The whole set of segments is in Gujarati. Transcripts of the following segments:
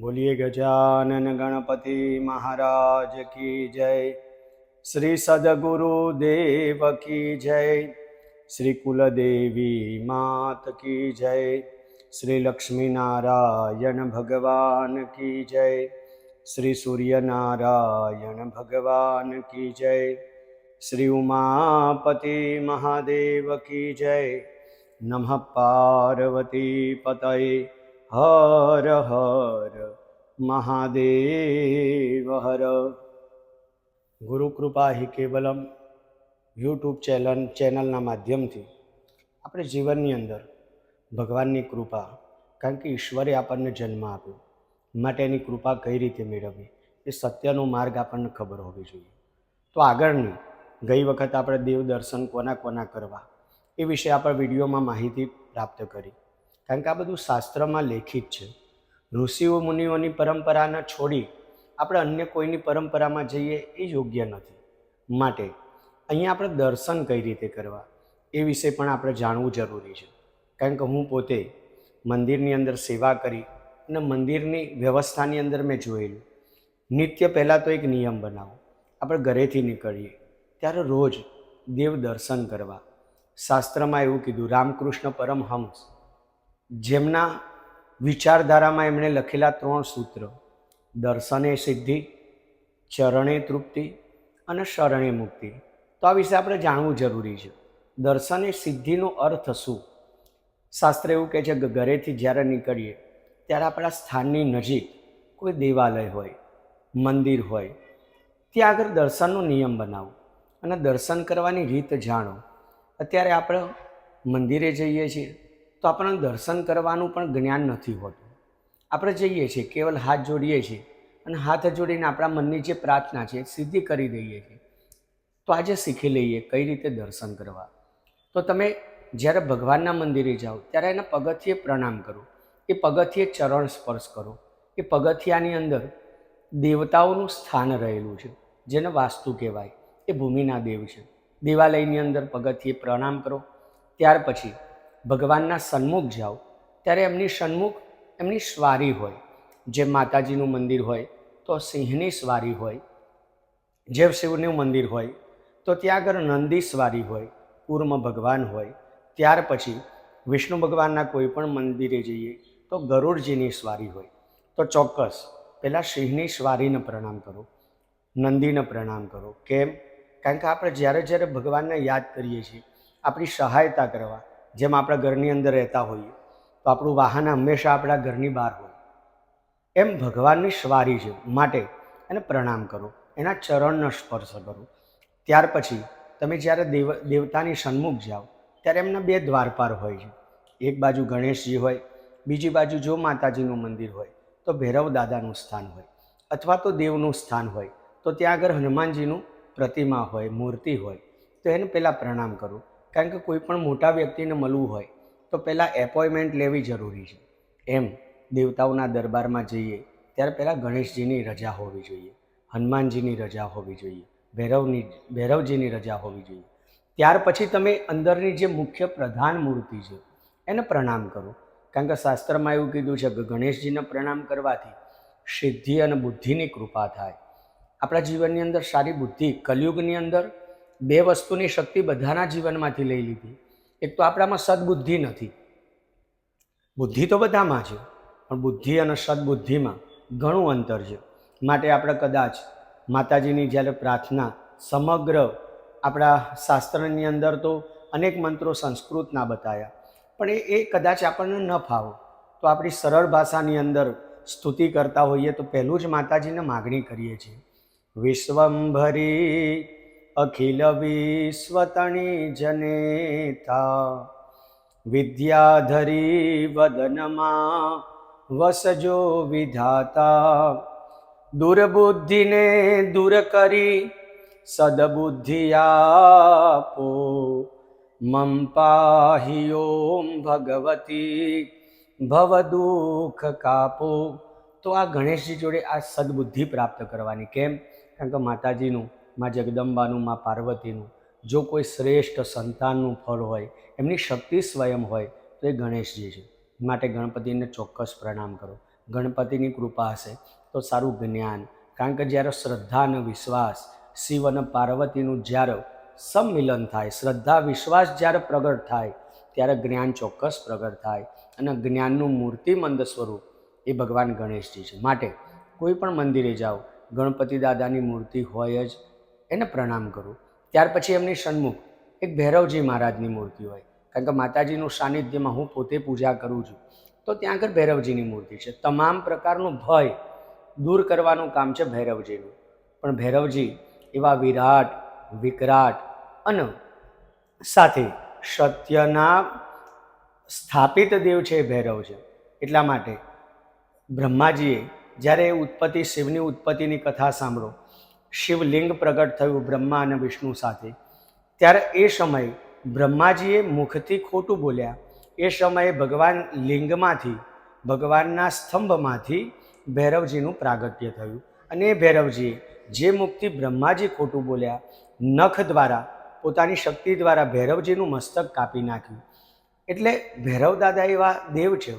બોલીએ ગજાનન ગણપતિ મહારાજ કી જય. શ્રી સદગુરુ દેવ કી જય. શ્રી કુલદેવી માત કી જય. શ્રી લક્ષ્મીનારાયણ ભગવાન કી જય. શ્રી સૂર્યનારાયણ ભગવાન કી જય. શ્રી ઉમાપતિ મહાદેવ કી જય. નમઃ પાર્વતી પતય. હર હર મહાદેવ હર ગુરુકૃપા હિ કેવલમ યુટ્યુબ ચેનલ ચેનલના માધ્યમથી આપણે જીવનની અંદર ભગવાનની કૃપા કારણ કે ઈશ્વરે આપણને જન્મ આપ્યો માટેની કૃપા કઈ રીતે મેળવવી એ સત્યનો માર્ગ આપણને ખબર હોવી જોઈએ। તો આગળની ગઈ વખત આપણે દેવ દર્શન કોના કોના કરવા, એ વિશે આપણે વિડીયોમાં માહિતી પ્રાપ્ત કરી. કારણ કે આ બધું શાસ્ત્રમાં લેખિત છે. ઋષિઓ, મુનિઓની પરંપરાને છોડી આપણે અન્ય કોઈની પરંપરામાં જઈએ એ યોગ્ય નથી. માટે અહીંયા આપણે દર્શન કઈ રીતે કરવા એ વિશે પણ આપણે જાણવું જરૂરી છે. કારણ કે હું પોતે મંદિરની અંદર સેવા કરી અને મંદિરની વ્યવસ્થાની અંદર મેં જોયેલું. નિત્ય પહેલાં તો એક નિયમ બનાવો. આપણે ઘરેથી નીકળીએ. ત્યારે રોજ દેવ દર્શન કરવા. શાસ્ત્રમાં એવું કીધું, રામકૃષ્ણ પરમહંસ. જેમના વિચારધારામાં એમણે લખેલા ત્રણ સૂત્ર, દર્શને સિદ્ધિ, ચરણે તૃપ્તિ અને શરણે મુક્તિ. તો આ વિશે આપણે જાણવું જરૂરી છે. દર્શને સિદ્ધિનો અર્થ શું? શાસ્ત્ર એવું કહે છે કે ઘરેથી જ્યારે નીકળીએ, ત્યારે આપણા સ્થાનની નજીક કોઈ દેવાલય હોય, મંદિર હોય, ત્યાં આગળ દર્શનનો નિયમ બનાવો અને દર્શન કરવાની રીત જાણો. અત્યારે આપણે મંદિરે જઈએ છીએ તો આપણને દર્શન કરવાનું પણ જ્ઞાન નથી હોતું. આપણે જઈએ છીએ, કેવલ હાથ જોડીએ છીએ અને હાથ જોડીને આપણા મનની જે પ્રાર્થના છે સિદ્ધિ કરી દઈએ છીએ. તો આજે શીખી લઈએ કઈ રીતે દર્શન કરવા. તો તમે જ્યારે ભગવાનના મંદિરે જાઓ, ત્યારે એના પગથિયે પ્રણામ કરો. એ પગથિયે ચરણ સ્પર્શ કરો. એ પગથિયાની અંદર દેવતાઓનું સ્થાન રહેલું છે, જેને વાસ્તુ કહેવાય. એ ભૂમિના દેવ છે. દેવાલયની અંદર પગથિયે પ્રણામ કરો. ત્યાર પછી ભગવાનના સન્મુખ જાઓ, ત્યારે એમની સન્મુખ એમની સ્વારી હોય. જે માતાજીનું મંદિર હોય, તો સિંહની સ્વારી હોય. જે શિવનું મંદિર હોય, તો ત્યાં આગળ નંદી સ્વારી હોય ઉર્મ ભગવાન હોય. ત્યાર પછી વિષ્ણુ ભગવાનના કોઈ પણ મંદિરે જઈએ, તો ગરુડજીની સ્વારી હોય. તો ચોક્કસ પહેલાં સિંહની સ્વારીને પ્રણામ કરો. નંદીને પ્રણામ કરો. કેમ? કારણ કે આપણે જ્યારે જ્યારે ભગવાનને યાદ કરીએ છીએ, આપણી સહાયતા કરવા જેમ આપણા ઘરની અંદર રહેતા હોઈએ, તો આપણું વાહન હંમેશા આપણા ઘરની બહાર હોય. એમ ભગવાનની સ્વારી છે, માટે એને પ્રણામ કરો, એના ચરણનો સ્પર્શ કરો. ત્યાર પછી તમે જ્યારે દેવ, દેવતાની સન્મુખ જાઓ, ત્યારે એમના બે દ્વારપાર હોય છે. એક બાજુ ગણેશજી હોય, બીજી બાજુ જો માતાજીનું મંદિર હોય, તો ભૈરવ દાદાનું સ્થાન હોય, અથવા તો દેવનું સ્થાન હોય, તો ત્યાં આગળ હનુમાનજીનું પ્રતિમા હોય, મૂર્તિ હોય, તો એને પહેલાં પ્રણામ કરો. કારણ કે કોઈ પણ મોટા વ્યક્તિને મળવું હોય તો પહેલાં એપોઇન્ટમેન્ટ લેવી જરૂરી છે. એમ દેવતાઓના દરબારમાં જઈએ ત્યારે પહેલાં ગણેશજીની રજા હોવી જોઈએ, હનુમાનજીની રજા હોવી જોઈએ, ભૈરવની, ભૈરવજીની રજા હોવી જોઈએ. ત્યાર પછી તમે અંદરની જે મુખ્ય પ્રધાન મૂર્તિ છે એને પ્રણામ કરો. કારણ કે શાસ્ત્રમાં એવું કીધું છે કે ગણેશજીને પ્રણામ કરવાથી સિદ્ધિ અને બુદ્ધિની કૃપા થાય. આપણા જીવનની અંદર સારી બુદ્ધિ, કલયુગની અંદર બે વસ્તુની શક્તિ બધાના જીવનમાંથી લઈ લીધી. એક તો આપણામાં સદબુદ્ધિ નથી. બુદ્ધિ તો બધામાં છે, પણ બુદ્ધિ અને સદબુદ્ધિમાં ઘણું અંતર છે. માટે આપણે કદાચ માતાજીની જ્યારે પ્રાર્થના સમગ્ર આપણા શાસ્ત્રની અંદર તો અનેક મંત્રો સંસ્કૃતના બતાવ્યા પણ એ એ કદાચ આપણને ન ફાવો. તો આપણી સરળ ભાષાની અંદર સ્તુતિ કરતા હોઈએ તો પહેલું જ માતાજીને માગણી કરીએ છીએ. વિશ્વંભરી અખિલ વિશ્વતણી જનેતા, વિદ્યાધરી વદનમાં વસજો વિધાતા, દુર્બુદ્ધિને દૂર કરી સદબુદ્ધિ આપો. મમ પાહી ઓમ ભગવતી ભવદુઃખ કાપો. તો આ ગણેશજી જોડે આ સદબુદ્ધિ પ્રાપ્ત કરવાની કેમ? કારણ કે માતાજીનું માં જગદંબાનું, માં પાર્વતીનું, જો કોઈ શ્રેષ્ઠ સંતાનનું ફળ હોય, એમની શક્તિ સ્વયં હોય, તો એ ગણેશજી છે. માટે ગણપતિને ચોક્કસ પ્રણામ કરો. ગણપતિની કૃપા હશે તો સારું જ્ઞાન. કારણ કે જ્યારે શ્રદ્ધા અને વિશ્વાસ, શિવ અને પાર્વતીનું જ્યારે સંમિલન થાય, શ્રદ્ધા, વિશ્વાસ જ્યારે પ્રગટ થાય, ત્યારે જ્ઞાન ચોક્કસ પ્રગટ થાય અને જ્ઞાનનું મૂર્તિમંદ સ્વરૂપ એ ભગવાન ગણેશજી છે. માટે કોઈ પણ મંદિરે જાઓ, ગણપતિ દાદાની મૂર્તિ હોય જ એને પ્રણામ કરું. ત્યાર પછી એમની સન્મુખ, એક ભૈરવજી મહારાજની મૂર્તિ હોય. કારણ કે માતાજીનું સાનિધ્યમાં હું પોતે પૂજા કરું છું. તો ત્યાં આગળ ભૈરવજીની મૂર્તિ છે. તમામ પ્રકારનું ભય દૂર કરવાનું કામ છે ભૈરવજીનું. પણ ભૈરવજી એવા વિરાટ, વિકરાટ અને સાથે સત્યના સ્થાપિત દેવ છે ભૈરવ છે એટલા માટે બ્રહ્માજીએ જ્યારે ઉત્પત્તિ, શિવની ઉત્પત્તિની કથા સાંભળો શિવલિંગ પ્રગટ થયું બ્રહ્મા અને વિષ્ણુ સાથે. ત્યારે એ સમયે બ્રહ્માજીએ મુખથી ખોટું બોલ્યા. એ સમયે ભગવાન લિંગમાંથી, ભગવાનના સ્તંભમાંથી ભૈરવજીનું પ્રાગટ્ય થયું. અને એ ભૈરવજીએ જે મુખથી બ્રહ્માજી ખોટું બોલ્યા, નખ દ્વારા, પોતાની શક્તિ દ્વારા ભૈરવજીનું મસ્તક કાપી નાખ્યું. એટલે ભૈરવ દાદા એવા દેવ છે.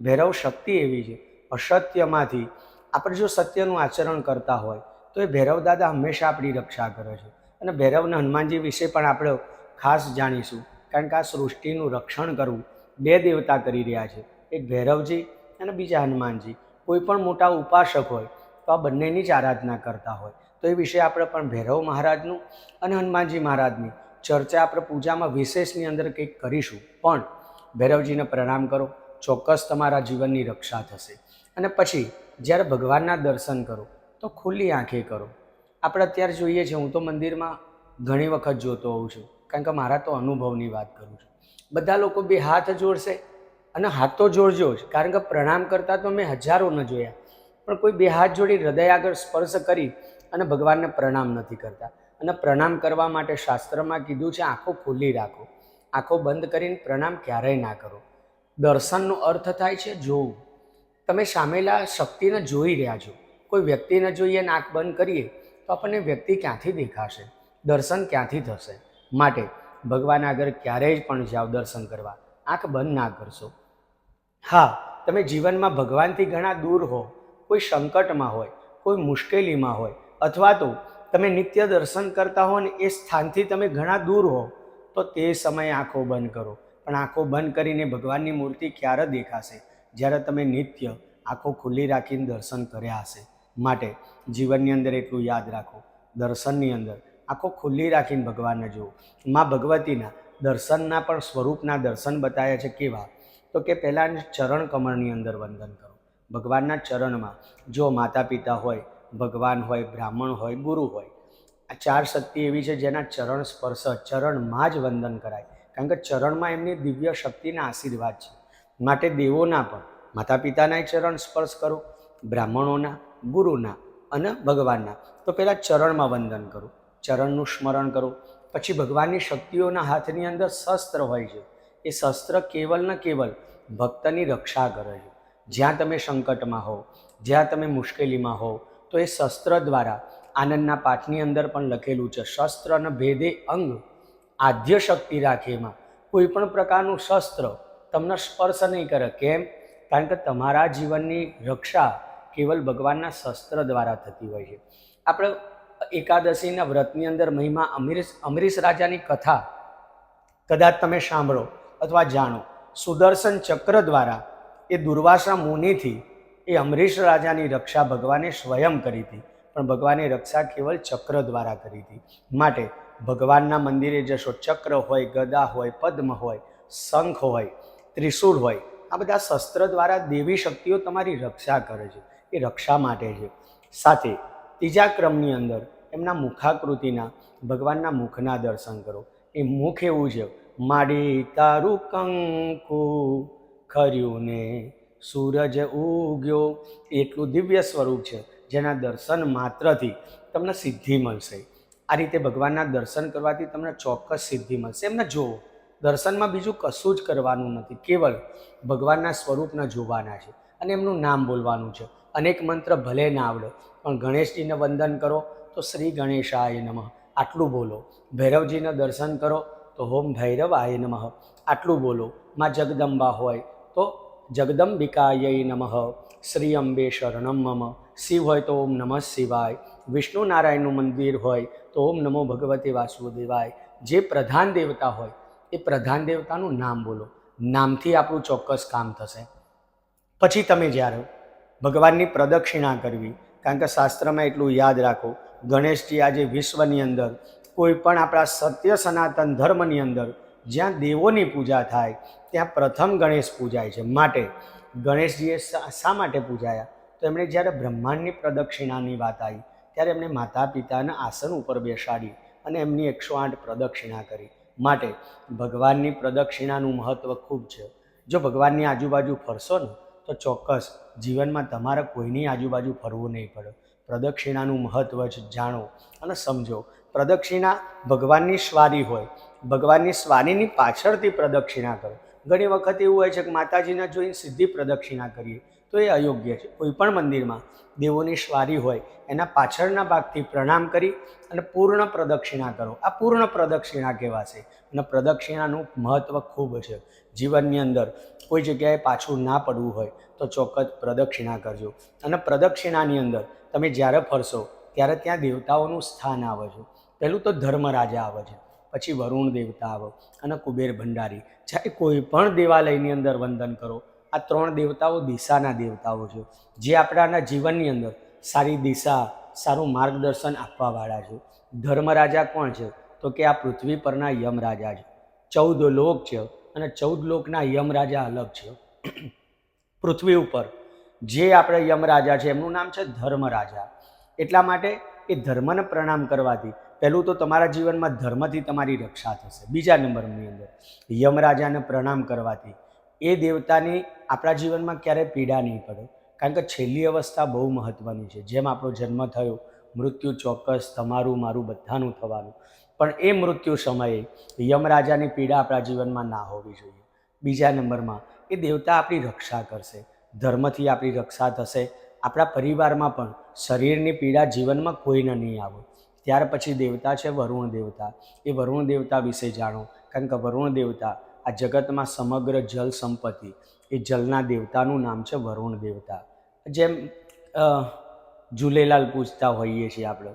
ભૈરવ શક્તિ એવી છે. અસત્યમાંથી આપણે જો સત્યનું આચરણ કરતા હોય તો એ ભૈરવ દાદા હંમેશા આપણી રક્ષા કરે છે. અને ભૈરવને હનુમાનજી વિશે પણ આપણે ખાસ જાણીશું. કારણ કે આ સૃષ્ટિનું રક્ષણ કરવું બે દેવતા કરી રહ્યા છે. એક ભૈરવજી અને બીજા હનુમાનજી. કોઈ પણ મોટા ઉપાસક હોય તો આ બંનેની જ આરાધના કરતા હોય. તો એ વિશે આપણે પણ ભૈરવ મહારાજનું અને હનુમાનજી મહારાજની ચર્ચા આપણે પૂજામાં વિશેષની અંદર કંઈક કરીશું. પણ ભૈરવજીને પ્રણામ કરો. ચોક્કસ તમારા જીવનની રક્ષા થશે. અને પછી જ્યારે ભગવાનના દર્શન કરો તો ખુલ્લી આંખે કરો. આપણે અત્યારે જોઈએ છીએ હું તો મંદિરમાં ઘણી વખત જોતો હોઉં છું, કારણ કે મારા તો અનુભવની વાત કરું છું. બધા લોકો બે હાથ જોડશે અને હાથ તો જોડજો જ, કારણ કે પ્રણામ કરતા તો મેં હજારો ન જોયા. પણ કોઈ બે હાથ જોડી હૃદય આગળ સ્પર્શ કરી અને ભગવાનને પ્રણામ નથી કરતા. અને પ્રણામ કરવા માટે શાસ્ત્રમાં કીધું છે, આંખો ખુલ્લી રાખો. આંખો બંધ કરીને પ્રણામ ક્યારેય ના કરો. દર્શનનો અર્થ થાય છે, જોવું. તમે સામેલા શક્તિને જોઈ રહ્યા છો. કોઈ વ્યક્તિને જોઈએ નાક બંધ કરીએ, તો આપણને વ્યક્તિ ક્યાંથી દેખાશે? દર્શન ક્યાંથી થશે? માટે ભગવાન આગળ ક્યારેય પણ જાઓ દર્શન કરવા. આંખ બંધ ના કરશો. હા, તમે જીવનમાં ભગવાનથી ઘણા દૂર હો. કોઈ સંકટમાં હોય, કોઈ મુશ્કેલીમાં હોય, અથવા તો તમે નિત્ય દર્શન કરતા હો ને એ સ્થાનથી તમે ઘણા દૂર હો, તો તે સમયે આંખો બંધ કરો. પણ આંખો બંધ કરીને ભગવાનની મૂર્તિ ક્યારે દેખાશે? જ્યારે તમે નિત્ય આંખો ખુલ્લી રાખીને દર્શન કર્યા હશે. માટે જીવનની અંદર એટલું યાદ રાખો, દર્શનની અંદર. આંખો ખુલ્લી રાખીને ભગવાનને જુઓ. મા ભગવતીના દર્શનના પણ સ્વરૂપના દર્શન બતાવ્યા છે કેવા? તો કે પહેલાં ચરણ કમળની અંદર વંદન કરો. ભગવાનના ચરણમાં જો માતા પિતા હોય, ભગવાન હોય, બ્રાહ્મણ હોય, ગુરુ હોય, આ ચાર શક્તિ એવી છે જેના ચરણ સ્પર્શ, ચરણમાં જ વંદન કરાય. કારણ કે ચરણમાં એમની દિવ્ય શક્તિના આશીર્વાદ છે. માટે દેવોના પણ, માતા પિતાના ચરણ સ્પર્શ કરો, બ્રાહ્મણોના ગુરુના અને ભગવાનના. તો પહેલાં ચરણમાં વંદન કરું. ચરણનું સ્મરણ કરો. પછી ભગવાનની શક્તિઓના હાથની અંદર શસ્ત્ર હોય છે. એ શસ્ત્ર કેવલ ને કેવલ ભક્તની રક્ષા કરે છે. જ્યાં તમે સંકટમાં હો જ્યાં તમે મુશ્કેલીમાં હો તો એ શસ્ત્ર દ્વારા આનંદના પાઠની અંદર પણ લખેલું છે, શસ્ત્ર અને ભેદે અંગ. આદ્ય શક્તિ રાખે એમાં. કોઈ પણ પ્રકારનું શસ્ત્ર તમને સ્પર્શ નહીં કરે. કેમ? કારણ કે તમારા જીવનની રક્ષા કેવલ ભગવાનના શસ્ત્ર દ્વારા થતી હોય છે. આપણે એકાદશીના વ્રતની અંદર મહિમા અમરીશ અમરીશ રાજાની કથા કદાચ તમે સાંભળો અથવા જાણો. સુદર્શન ચક્ર દ્વારા એ દુર્વાસા મુનિથી એ અમરીશ રાજાની રક્ષા ભગવાને સ્વયં કરી હતી. પણ ભગવાને રક્ષા કેવલ ચક્ર દ્વારા કરી હતી. માટે ભગવાનના મંદિરે જશો, ચક્ર હોય, ગદા હોય, પદ્મ હોય, શંખ હોય, ત્રિશુળ હોય, આ બધા શસ્ત્ર દ્વારા દેવી શક્તિઓ તમારી રક્ષા કરે છે. એ રક્ષા માટે છે. સાથે ત્રીજા ક્રમની અંદર એમના મુખાકૃતિના ભગવાનના મુખના દર્શન કરો. એ મુખ એવું છે માડી તારું કંકુ ખર્યું ને સૂરજ ઉગ્યો. એટલું દિવ્ય સ્વરૂપ છે, જેના દર્શન માત્રથી તમને સિદ્ધિ મળશે. આ રીતે ભગવાનના દર્શન કરવાથી તમને ચોક્કસ સિદ્ધિ મળશે. એમને જોવો, દર્શનમાં બીજું કશું જ કરવાનું નથી, કેવલ ભગવાનના સ્વરૂપના જોવાના છે અને એમનું નામ બોલવાનું છે. અનેક મંત્ર ભલે ના આવડે, પણ ગણેશજીને વંદન કરો તો શ્રી ગણેશાય નમઃ. આટલું બોલો. ભૈરવજીને દર્શન કરો તો હોમ ભૈરવાય નમઃ. આટલું બોલો. માં જગદંબા હોય તો જગદંબિકાય નમઃ. શ્રી અંબે શરણમ મમ. શિવ હોય તો ઓમ નમઃ શિવાય. વિષ્ણુ નારાયણનું મંદિર હોય તો ઓમ નમો ભગવતે વાસુદેવાય. જે પ્રધાન દેવતા હોય એ પ્રધાન દેવતાનું નામ બોલો. નામથી આપણું ચોક્કસ કામ થશે. પછી તમે જ્યારે ભગવાનની પ્રદક્ષિણા કરવી. કારણ કે શાસ્ત્રમાં એટલું યાદ રાખો, ગણેશજી આજે વિશ્વની અંદર કોઈ પણ આપણા સત્ય સનાતન ધર્મની અંદર જ્યાં દેવોની પૂજા થાય, ત્યાં પ્રથમ ગણેશ પૂજાય છે માટે. ગણેશજીએ શા માટે પૂજાયા? તો એમણે જ્યારે બ્રહ્માંડની પ્રદક્ષિણાની વાત આવી, ત્યારે એમણે માતા પિતાના આસન ઉપર બેસાડી અને એમની એકસો આઠ પ્રદક્ષિણા કરી. માટે ભગવાનની પ્રદક્ષિણાનું મહત્ત્વ ખૂબ છે. જો ભગવાનની આજુબાજુ ફરશો ને તો ચોક્કસ જીવનમાં તમારે કોઈની આજુબાજુ ફરવું નહીં પડે. પ્રદક્ષિણાનું મહત્ત્વ જ જાણો અને સમજો. પ્રદક્ષિણા ભગવાનની સ્વારી હોય. ભગવાનની સ્વારીની પાછળથી પ્રદક્ષિણા કરો. ઘણી વખત એવું હોય છે કે માતાજીના જોઈને સીધી પ્રદક્ષિણા કરીએ. તો એ અયોગ્ય છે. કોઈ પણ મંદિરમાં દેવોની સ્વારી હોય, એના પાછળના ભાગથી પ્રણામ કરી અને પૂર્ણ પ્રદક્ષિણા કરો. આ પૂર્ણ પ્રદક્ષિણા કહેવાશે અને પ્રદક્ષિણાનું મહત્ત્વ ખૂબ છે. જીવનની અંદર કોઈ જગ્યાએ પાછું ના પડવું હોય તો ચોક્કસ પ્રદક્ષિણા કરજો. અને પ્રદક્ષિણાની અંદર તમે જ્યારે ફરશો, ત્યારે ત્યાં દેવતાઓનું સ્થાન આવે છે. પહેલું તો ધર્મરાજા આવે છે. પછી વરુણ દેવતા આવે અને કુબેર ભંડારી. જ્યારે કોઈ પણ દેવાલયની અંદર વંદન કરો આ ત્રણ દેવતાઓ દિશાના દેવતાઓ છે. જે આપણાના જીવનની અંદર સારી દિશા, સારું માર્ગદર્શન આપવાવાળા છે. ધર્મરાજા કોણ છે? તો કે આ પૃથ્વી પરના યમરાજા છે. ચૌદ લોક છે અને ચૌદ લોકના યમરાજા અલગ છે. પૃથ્વી ઉપર જે આપણે યમરાજા છે, એમનું નામ છે ધર્મરાજા. એટલા માટે એ ધર્મને પ્રણામ કરવાથી પહેલું તો તમારા જીવનમાં ધર્મથી તમારી રક્ષા થશે. બીજા નંબરની અંદર યમરાજાને પ્રણામ કરવાથી એ દેવતાની આપણા જીવનમાં ક્યારેય પીડા નહીં પડે. કારણ કે છેલ્લી અવસ્થા બહુ મહત્ત્વની છે. જેમ આપણો જન્મ થયો, મૃત્યુ ચોક્કસ તમારું, મારું બધાનું થવાનું. પણ એ મૃત્યુ સમયે યમરાજાની પીડા આપણા જીવનમાં ના હોવી જોઈએ. બીજા નંબરમાં, એ દેવતા આપણી રક્ષા કરશે. ધર્મથી આપણી રક્ષા થશે. આપણા પરિવારમાં પણ શરીરની પીડા જીવનમાં કોઈને નહીં આવે. ત્યાર પછી દેવતા છે વરુણ દેવતા. એ વરુણ દેવતા વિશે જાણો. કારણ કે વરુણ દેવતા આ જગતમાં સમગ્ર જલ સંપત્તિ એ જલના દેવતાનું નામ છે વરુણ દેવતા. જેમ ઝૂલેલાલ પૂજતા હોઈએ છીએ આપણે.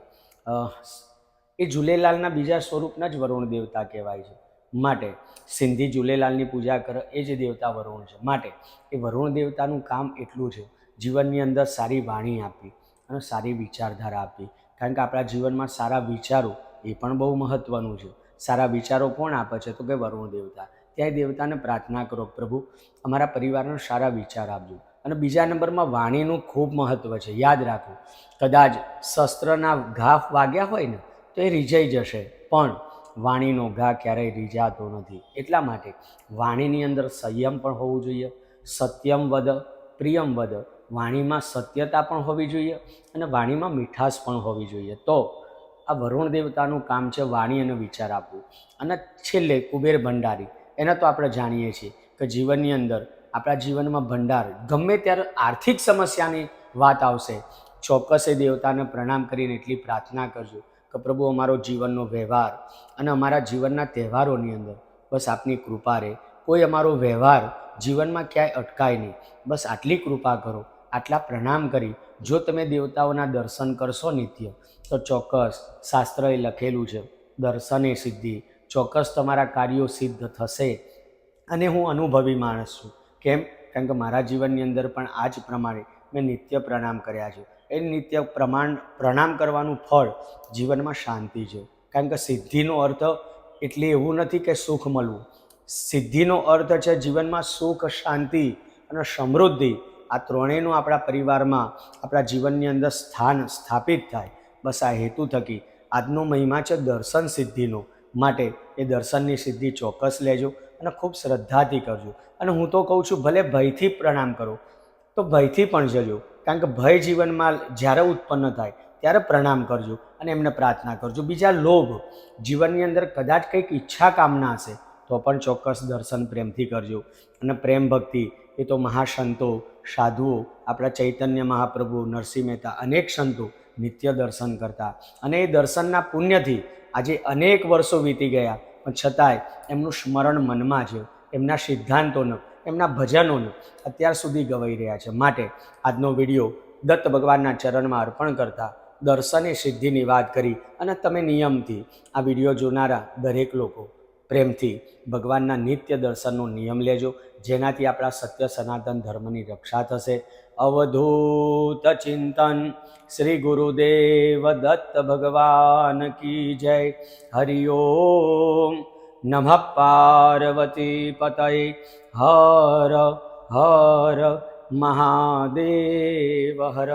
એ ઝૂલેલાલના બીજા સ્વરૂપના જ વરુણ દેવતા કહેવાય છે. માટે સિંધી ઝૂલેલાલની પૂજા કરે, એ જ દેવતા વરુણ છે. માટે એ વરુણ દેવતાનું કામ એટલું છે, જીવનની અંદર સારી વાણી આપી અને સારી વિચારધારા આપી કારણ કે આપણા જીવનમાં સારા વિચારો એ પણ બહુ મહત્ત્વનું છે. સારા વિચારો કોણ આપે છે? તો કે વરુણ દેવતા. ત્યાં દેવતાને પ્રાર્થના કરો પ્રભુ, અમારા પરિવારનો સારા વિચાર આપજો. અને બીજા નંબરમાં વાણીનું ખૂબ મહત્ત્વ છે, યાદ રાખો. કદાચ શસ્ત્રના ઘા વાગ્યા હોય ને, તો એ રીઝાઈ જશે, પણ વાણીનો ઘા ક્યારેય રીઝાતો નથી. એટલા માટે વાણીની અંદર સંયમ પણ હોવું જોઈએ, સત્યમ વદ, પ્રિયમ વદ. વાણીમાં સત્યતા પણ હોવી જોઈએ અને વાણીમાં મીઠાશ પણ હોવી જોઈએ. તો આ વરુણ દેવતાનું કામ છે વાણી અને વિચાર આપવું. અને છેલ્લે કુબેર ભંડારી. એને તો આપણે જાણીએ છીએ કે જીવનની અંદર આપણા જીવનમાં ભંડાર ગમે ત્યારે આર્થિક સમસ્યાની વાત આવશે, ચોક્કસ એ દેવતાને પ્રણામ કરીને એટલી પ્રાર્થના કરજો કે પ્રભુ, અમારો જીવનનો વ્યવહાર અને અમારા જીવનના તહેવારોની અંદર બસ આપની કૃપા રહે. કોઈ અમારો વ્યવહાર જીવનમાં ક્યાંય અટકાય નહીં. બસ આટલી કૃપા કરો, આટલા પ્રણામ કરી. જો તમે દેવતાઓના દર્શન કરશો નિત્ય, તો ચોક્કસ શાસ્ત્રએ લખેલું છે, દર્શને સિદ્ધિ ચોક્કસ તમારા કાર્યો સિદ્ધ થશે અને હું અનુભવી માણસ છું. કેમ? કારણ કે મારા જીવનની અંદર પણ આ જ પ્રમાણે મેં નિત્ય પ્રણામ કર્યા છે. એ નિત્ય પ્રમાણ, પ્રણામ કરવાનું ફળ જીવનમાં શાંતિ છે. કારણ કે સિદ્ધિનો અર્થ એટલે એવું નથી કે સુખ મળવું. સિદ્ધિનો અર્થ છે જીવનમાં સુખ, શાંતિ અને સમૃદ્ધિ. આ ત્રણેયનું આપણા પરિવારમાં, આપણા જીવનની અંદર સ્થાન સ્થાપિત થાય. બસ આ હેતુ થકી. આજનો મહિમા છે દર્શન સિદ્ધિનો. માટે એ દર્શનની સિદ્ધિ ચોક્કસ લેજો અને ખૂબ શ્રદ્ધાથી કરજો. અને હું તો કહું છું, ભલે ભયથી પ્રણામ કરો, તો ભયથી પણ જજો. કારણ કે ભય જીવનમાં જ્યારે ઉત્પન્ન થાય, ત્યારે પ્રણામ કરજો અને એમને પ્રાર્થના કરજો. બીજા લોભ, જીવનની અંદર કદાચ કંઈક ઈચ્છા કામના હશે, તો પણ ચોક્કસ દર્શન પ્રેમથી કરજો. અને પ્રેમ ભક્તિ, એ તો મહાસંતો, સાધુઓ, આપણા ચૈતન્ય મહાપ્રભુ, નરસિંહ મહેતા, અનેક સંતો નિત્ય દર્શન કરતા. અને એ દર્શનના પુણ્યથી આજે અનેક વર્ષો વીતી ગયા, પણ છતાંય એમનું સ્મરણ મનમાં છે. એમના સિદ્ધાંતોનો એમના ભજનોનો અત્યાર સુધી ગવાઈ રહ્યા છે. માટે આજનો વીડિયો દત્ત ભગવાનના ચરણમાં અર્પણ કરતા દર્શને સિદ્ધિની વાત કરી અને તમે નિયમથી આ વીડિયો જોનારા દરેક લોકો પ્રેમથી ભગવાનના નિત્ય દર્શનનો નિયમ લેજો. જેનાથી આપણા સત્ય સનાતન ધર્મની રક્ષા થશે. અવધૂત ચિંતન શ્રી ગુરુદેવ દત્ત ભગવાન કી જય હરિ ઓમ નમઃ પાર્વતી પતય હર હર મહાદેવ હર